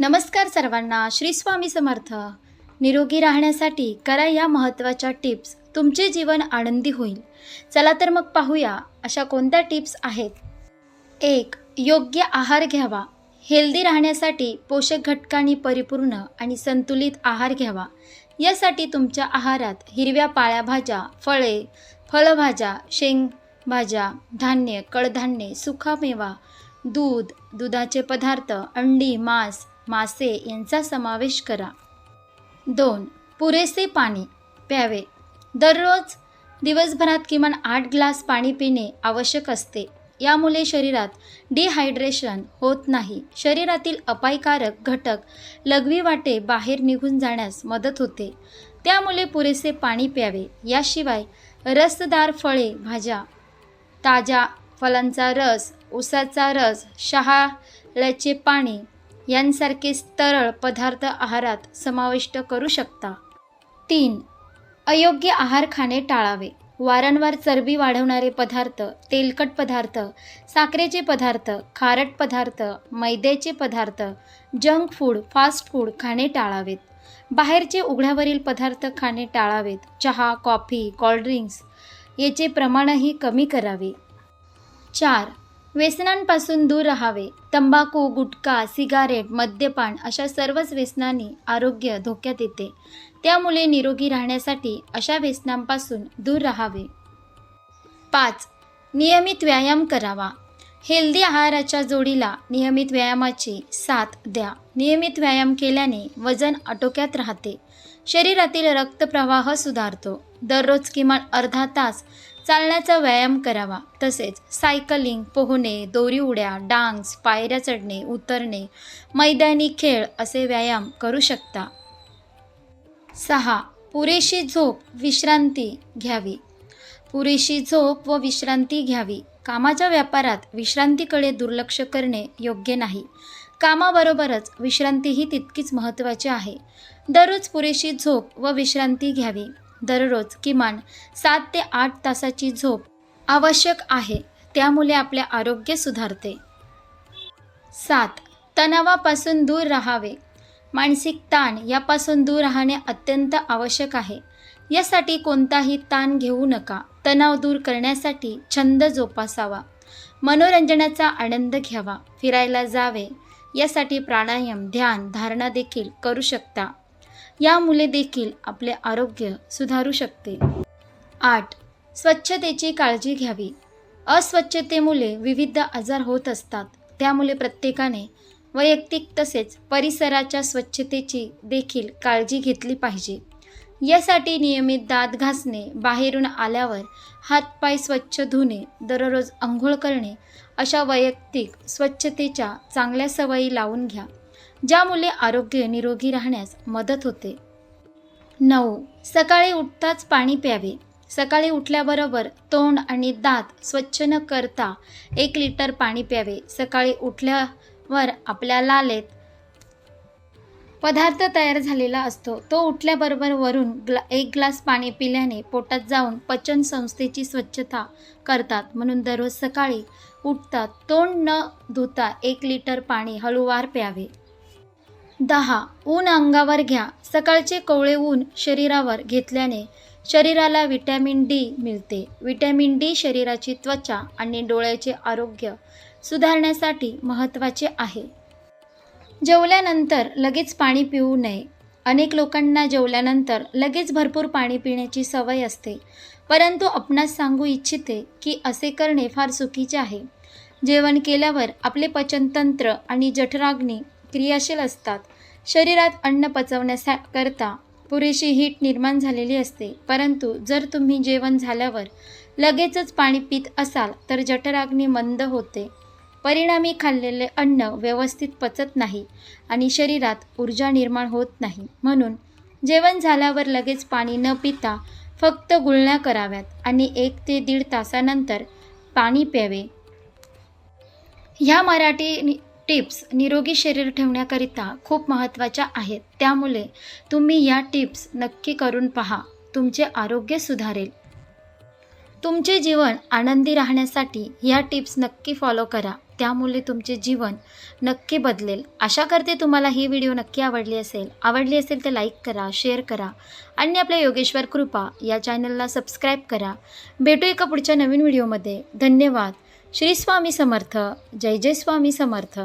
नमस्कार सर्वांना श्री स्वामी समर्थ. निरोगी राहण्यासाठी करा या महत्त्वाच्या टिप्स. तुमचे जीवन आनंदी होईल. चला तर मग पाहूया अशा कोणत्या टिप्स आहेत. एक योग्य आहार घ्यावा. हेल्दी राहण्यासाठी पोषक घटकांनी परिपूर्ण आणि संतुलित आहार घ्यावा. यासाठी तुमच्या आहारात हिरव्या पाळ्याभाज्या फळे फळभाज्या शेंगभाज्या धान्य कडधान्ये सुकामेवा दूध दुधाचे पदार्थ अंडी मांस मासे यांचा समावेश करा. दोन पुरेसे पाणी प्यावे. दररोज दिवसभरात किमान आठ ग्लास पाणी पिणे आवश्यक असते. यामुळे शरीरात डिहायड्रेशन होत नाही. शरीरातील अपायकारक घटक लघवी वाटे बाहेर निघून जाण्यास मदत होते. त्यामुळे पुरेसे पाणी प्यावे. याशिवाय रसदार फळे भाज्या ताज्या फलांचा रस उसाचा रस शहाळ्याचे पाणी यांसारखे तरळ पदार्थ आहारात समाविष्ट करू शकता. तीन. अयोग्य आहार खाणे टाळावे. वारंवार चरबी वाढवणारे पदार्थ तेलकट पदार्थ साखरेचे पदार्थ खारट पदार्थ मैद्याचे पदार्थ जंक फूड फास्ट फूड खाणे टाळावेत. बाहेरचे उघड्यावरील पदार्थ खाणे टाळावेत. चहा कॉफी कोल्ड्रिंक्स याचे प्रमाणही कमी करावे. चार. व्यसनांपासून दूर राहावे. तंबाखू गुटखा सिगारेट मद्यपान अशा सर्वच व्यसनांनी आरोग्य धोक्यात येते. त्यामुळे निरोगी राहण्यासाठी अशा व्यसनांपासून दूर राहावे. पाच. नियमित व्यायाम करावा. हेल्दी आहाराच्या जोडीला नियमित व्यायामाची साथ द्या. नियमित व्यायाम केल्याने वजन आटोक्यात राहते. शरीरातील रक्तप्रवाह सुधारतो. दररोज किमान अर्धा तास चालण्याचा व्यायाम करावा. तसेच सायकलिंग पोहणे दोरी उड्या डान्स पायऱ्या चढणे उतरणे मैदानी खेळ असे व्यायाम करू शकता. सहा. पुरेशी झोप विश्रांती घ्यावी. पुरेशी झोप व विश्रांती घ्यावी. कामाच्या व्यापारात विश्रांतीकडे दुर्लक्ष करणे योग्य नाही. कामाबरोबरच विश्रांतीही तितकीच महत्त्वाची आहे. दररोज पुरेशी झोप व विश्रांती घ्यावी. दररोज किमान सात ते आठ तासाची झोप आवश्यक आहे. त्यामुळे आपले आरोग्य सुधारते. सात. तणावापासून दूर राहावे. मानसिक ताण यापासून दूर राहणे अत्यंत आवश्यक आहे. यासाठी कोणताही ताण घेऊ नका. तणाव दूर करण्यासाठी छंद जोपासावा. मनोरंजनाचा आनंद घ्यावा. फिरायला जावे. यासाठी प्राणायाम ध्यान धारणा देखील करू शकता. यामुळे देखील आपले आरोग्य सुधारू शकते आठ. स्वच्छतेची काळजी घ्यावी. अस्वच्छतेमुळे विविध आजार होत असतात. त्यामुळे प्रत्येकाने वैयक्तिक तसेच परिसराच्या स्वच्छतेची देखील काळजी घेतली पाहिजे. यासाठी नियमित दात घासणे बाहेरून आल्यावर हातपाय स्वच्छ धुणे दररोज आंघोळ करणे अशा वैयक्तिक स्वच्छतेच्या चांगल्या सवयी लावून घ्या ज्यामुळे आरोग्य निरोगी राहण्यास मदत होते. नऊ. सकाळी उठताच पाणी प्यावे. सकाळी उठल्याबरोबर तोंड आणि दात स्वच्छ न करता एक लिटर पाणी प्यावे. सकाळी उठल्यावर आपल्या लालेत पदार्थ तयार झालेला असतो. तो उठल्याबरोबर वरून ग्ला एक ग्लास पाणी पिल्याने पोटात जाऊन पचन संस्थेची स्वच्छता करतात. म्हणून दररोज सकाळी उठतात तोंड न धुता एक लिटर पाणी हळूवार प्यावे. दहा. ऊन अंगावर घ्या. सकाळचे कोवळे ऊन शरीरावर घेतल्याने शरीराला विटॅमिन डी मिळते. विटॅमिन डी शरीराची त्वचा आणि डोळ्याचे आरोग्य सुधारण्यासाठी महत्त्वाचे आहे. जेवल्यानंतर लगेच पाणी पिऊ नये. अनेक लोकांना जेवल्यानंतर लगेच भरपूर पाणी पिण्याची सवय असते. परंतु आपणास सांगू इच्छिते की असे करणे फार चुकीचे आहे. जेवण केल्यावर आपले पचनतंत्र आणि जठराग्नी क्रियाशील असतात. शरीरात अन्न पचवण्याकरता पुरेशी हीट निर्माण झालेली असते. परंतु जर तुम्ही जेवण झाल्यावर लगेचच पाणी पित असाल तर जठराग्नी मंद होते. परिणामी खाल्लेले अन्न व्यवस्थित पचत नाही आणि शरीरात ऊर्जा निर्माण होत नाही. म्हणून जेवण झाल्यावर लगेच पाणी न पिता फक्त गुळण्या कराव्यात आणि एक ते दीड तासानंतर पाणी प्यावे. ह्या मराठी नि टिप्स निरोगी शरीर ठेवण्याकरिता खूप महत्त्वाच्या आहेत. त्यामुळे तुम्ही या टिप्स नक्की करून पहा. तुमचे आरोग्य सुधारेल. तुमचे जीवन आनंदी राहण्यासाठी ह्या टिप्स नक्की फॉलो करा. त्यामुळे तुमचे जीवन नक्की बदलेल. आशा करते तुम्हाला ही व्हिडिओ नक्की आवडली असेल. आवडली असेल तर लाईक करा शेअर करा आणि आपल्या योगेश्वर कृपा या चॅनलला सबस्क्राईब करा. भेटू एका पुढच्या नवीन व्हिडिओमध्ये. धन्यवाद. श्री स्वामी समर्थ. जय जय स्वामी समर्थ.